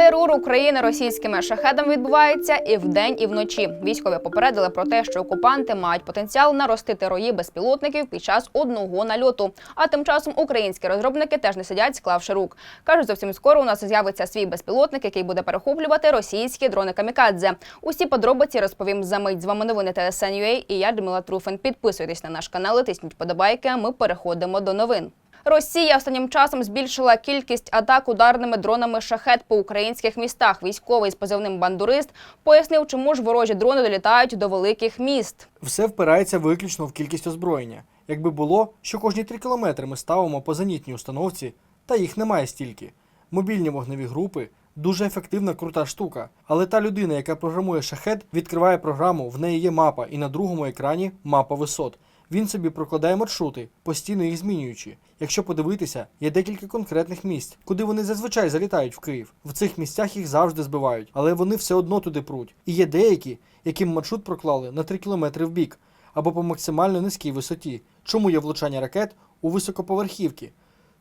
Терор України російськими шахедами відбувається і вдень, і вночі. Військові попередили про те, що окупанти мають потенціал наростити рої безпілотників під час одного нальоту. А тим часом українські розробники теж не сидять, склавши рук. кажуть, зовсім скоро у нас з'явиться свій безпілотник, який буде перехоплювати російські дрони камікадзе. Усі подробиці розповім за мить. З вами новини ТСН.UA і я Дмила Труфен. Підписуйтесь на наш канал, тисніть подобайки. Ми переходимо до новин. Росія останнім часом збільшила кількість атак ударними дронами шахет по українських містах. Військовий з позивним бандурист пояснив, чому ж ворожі дрони долітають до великих міст. Все впирається виключно в кількість озброєння. Якби було, що кожні три кілометри ми ставимо по зенітній установці, та їх немає стільки. Мобільні вогневі групи дуже ефективна крута штука. Але та людина, яка програмує шахет, відкриває програму, в неї є мапа, і на другому екрані мапа висот. Він собі прокладає маршрути, постійно їх змінюючи. Якщо подивитися, є декілька конкретних місць, куди вони зазвичай залітають в Київ. В цих місцях їх завжди збивають, але вони все одно туди пруть. І є деякі, яким маршрут проклали на 3 кілометри в бік або по максимально низькій висоті. Чому є влучання ракет у високоповерхівки?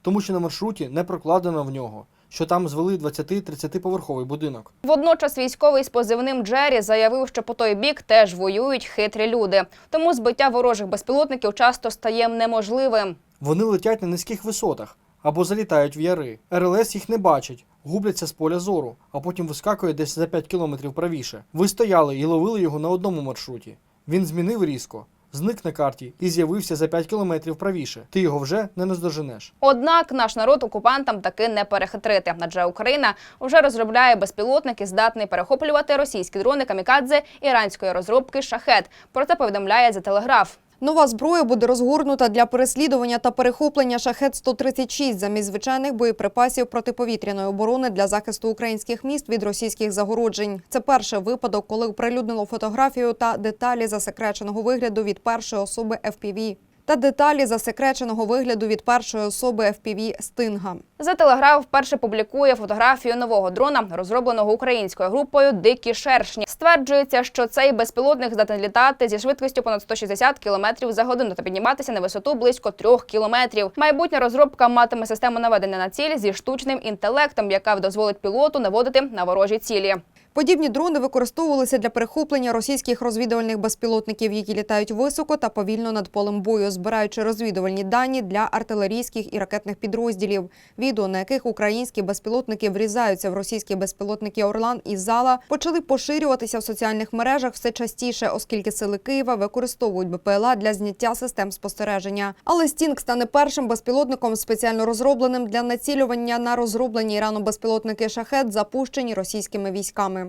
Тому що на маршруті не прокладено в нього, що там звели 20-30 поверховий будинок. Водночас військовий з позивним Джері заявив, що по той бік теж воюють хитрі люди. Тому збиття ворожих безпілотників часто стає неможливим. Вони летять на низьких висотах або залітають в яри. РЛС їх не бачить, губляться з поля зору, а потім вискакує десь за 5 кілометрів правіше. Ви стояли і ловили його на одному маршруті. Він змінив різко, зник на карті і з'явився за 5 кілометрів правіше. Ти його вже не наздоженеш. Однак наш народ окупантам таки не перехитрити, адже Україна вже розробляє безпілотники, здатний перехоплювати російські дрони камікадзе іранської розробки шахет. Про це повідомляє за телеграф. Нова зброя буде розгорнута для переслідування та перехоплення шахет 136 замість звичайних боєприпасів протиповітряної оборони для захисту українських міст від російських загороджень. Це перший випадок, коли оприлюднило фотографію та деталі засекреченого вигляду від першої особи FPV. Та деталі засекреченого вигляду від першої особи FPV Стинга. За телеграф вперше публікує фотографію нового дрона, розробленого українською групою Дикі шершні. Стверджується, що цей безпілотник здатний літати зі швидкістю понад 160 км за годину та підніматися на висоту близько 3 км. Майбутня розробка матиме систему наведення на ціль зі штучним інтелектом, яка дозволить пілоту наводити на ворожі цілі. Подібні дрони використовувалися для перехоплення російських розвідувальних безпілотників, які літають високо та повільно над полем бою, збираючи розвідувальні дані для артилерійських і ракетних підрозділів. Відео, на яких українські безпілотники врізаються в російські безпілотники Орлан і Зала, почали поширюватися в соціальних мережах все частіше, оскільки сили Києва використовують БПЛА для зняття систем спостереження. Але Стінг стане першим безпілотником, спеціально розробленим для націлювання на розроблені Іраном безпілотники шахет, запущені російськими військами.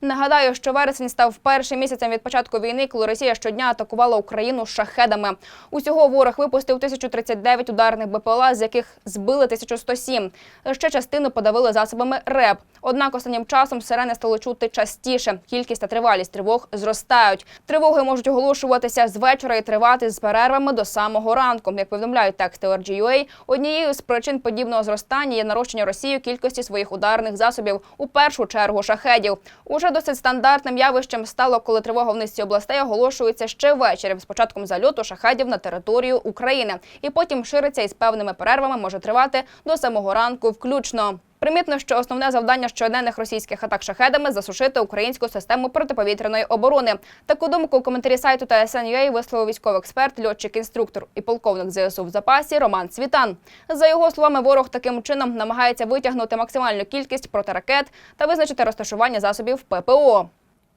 Нагадаю, що вересень став першим місяцем від початку війни, коли Росія щодня атакувала Україну шахедами. Усього ворог випустив 1039 ударних БПЛА, з яких збили 1107. Ще частину подавили засобами РЕБ. Однак останнім часом сирени стали чути частіше. Кількість та тривалість тривог зростають. Тривоги можуть оголошуватися з вечора і тривати з перервами до самого ранку. Як повідомляють тексти RGUA, однією з причин подібного зростання є нарощення Росією кількості своїх ударних засобів, у першу чергу шахедів. Уже досить стандартним явищем стало, коли тривога в низці областей оголошується ще ввечері з початком зальоту шахедів на територію України, і потім шириться із певними перервами може тривати до самого ранку, включно. Примітно, що основне завдання щоденних російських атак шахедами засушити українську систему протиповітряної оборони. Таку думку у коментарі сайту TSN.ua висловив військовий експерт, льотчик, інструктор і полковник ЗСУ в запасі Роман Цвітан. За його словами, ворог таким чином намагається витягнути максимальну кількість протиракет та визначити розташування засобів ППО.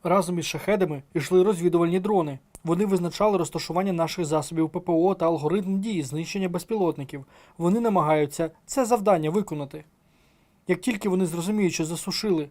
Разом із шахедами йшли розвідувальні дрони. Вони визначали розташування наших засобів ППО та алгоритм дії знищення безпілотників. Вони намагаються це завдання виконати. Як тільки вони зрозуміють, що засушили,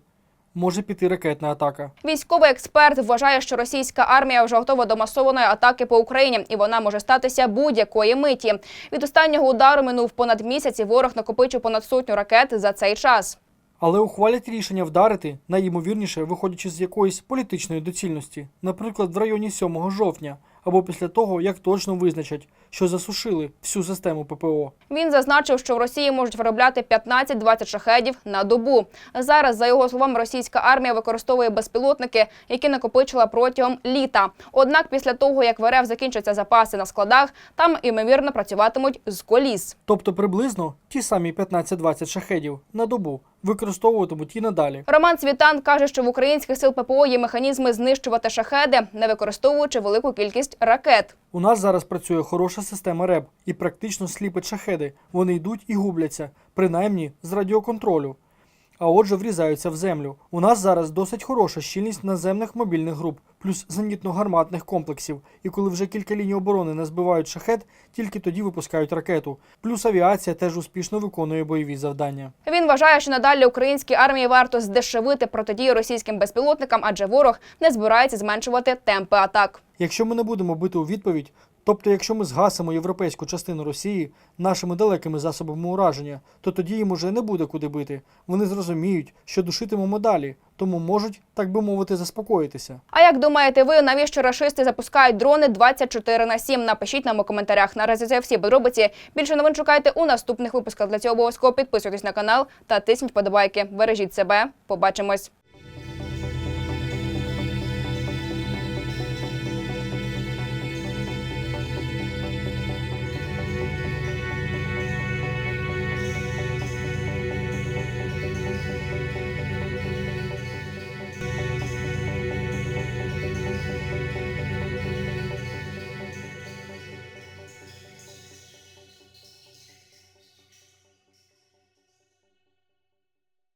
може піти ракетна атака. Військовий експерт вважає, що російська армія вже готова до масованої атаки по Україні, і вона може статися будь-якої миті. Від останнього удару минув понад місяць, і ворог накопичив понад сотню ракет за цей час. Але ухвалять рішення вдарити, найімовірніше, виходячи з якоїсь політичної доцільності, наприклад, в районі 7 жовтня або після того, як точно визначать, що засушили всю систему ППО. Він зазначив, що в Росії можуть виробляти 15-20 шахедів на добу. Зараз, за його словами, російська армія використовує безпілотники, які накопичила протягом літа. Однак, після того як в РФ закінчаться запаси на складах, там ймовірно працюватимуть з коліс. Тобто приблизно ті самі 15-20 шахедів на добу використовуватимуть і надалі. Роман Цвітан каже, що в українських сил ППО є механізми знищувати шахеди, не використовуючи велику кількість ракет. У нас зараз працює хороша система РЕБ і практично сліпить шахеди. Вони йдуть і губляться, принаймні з радіоконтролю. А отже, врізаються в землю. У нас зараз досить хороша щільність наземних мобільних груп, плюс зенітно-гарматних комплексів. І коли вже кілька ліній оборони не збивають шахет, тільки тоді випускають ракету. Плюс авіація теж успішно виконує бойові завдання. Він вважає, що надалі українській армії варто здешевити протидію російським безпілотникам, адже ворог не збирається зменшувати темпи атак. Якщо ми не будемо бити у відповідь, тобто якщо ми згасимо європейську частину Росії нашими далекими засобами ураження, то тоді їм уже не буде куди бити. Вони зрозуміють, що душитимемо далі, тому можуть, так би мовити, заспокоїтися. А як думаєте ви, навіщо рашисти запускають дрони 24 на 7? Напишіть нам у коментарях. Наразі це всі подробиці. Більше новин шукайте у наступних випусках. Для цього обов'язково підписуйтесь на канал та тисніть подобайки. Бережіть себе. Побачимось.